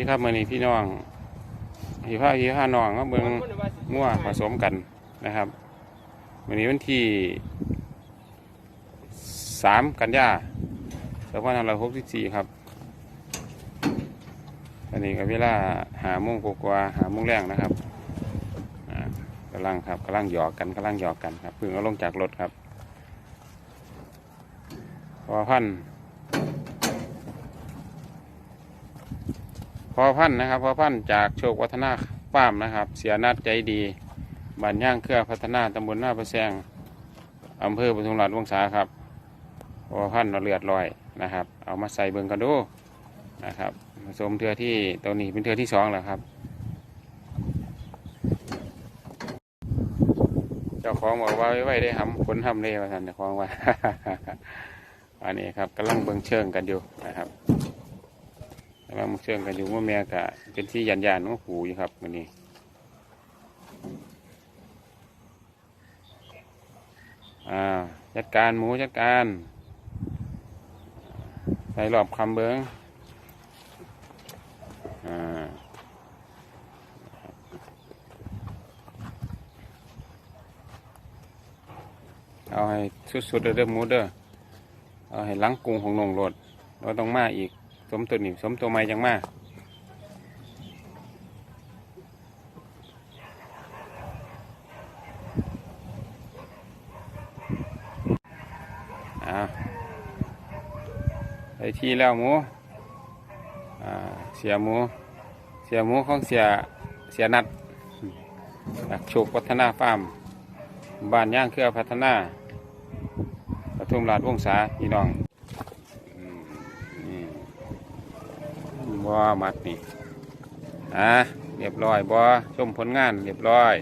นี่ครับมื่อนี้พี่น้องพี่ผ้าพี่ผ้าน้องก็เบิ่งมั่วผสมกันนะครับมื่อนี้วันที่สามกันยาสองพันห้าร้อยหกสิบสี่ครับอันนี้ก็เวลาหาโมงกว่าหาโมงแรงนะครับอ่ากำลังครับกำลังหยอกกันกำลังหยอกกันครับเพิ่งเอาลงจากรถครับพอพัน พอพันธุ์นะครับพอพันธุ์จากโชควัฒนาฟาร์มนะครับ เสียนัดใจดีบ้านย่างเครือพัฒนาตำบลหน้าประแซงอำเภอปทุมราชวงศาครับพอพันธุ์เราเลือดลอยนะครับ เอามาใส่เบิ่งกันดูนะครับผสมเทือที่ตัวนี้เป็นเทือที่สองแล้วครับ เจ้าของบอกว่าไว้ไว้ได้ทำผลทำเลยว่าท่านเจ้าของว่าอันนี้ครับกำลังเบิ่งเชิงกันอยู่นะครับ กำลังเชื่องกันอยู่ว่าแม่กะเป็นที่ยันยานของหูอยู่ครับวันนี้อ่าจัดการหมูจัดการ ใส่รอบคำเบิงอ่าเอาให้สุดๆเด้อหมูเด้อเอาให้ล้างกรุงของนงรถเราต้องมาอีก สมตัวนี่สมตัวใหม่ยังมาอ่าไปที่แล้วหมูอ่าเสียหมู เสียหมูของเสียเสียนัดจากโชคพัฒนาฟาร์มบ้านย่างเครือพัฒนาปทุมราชวงศาพี่น้องอืมนี่ บ่มัดนี่อะเรียบร้อยบ่ชมผลงานเรียบร้อย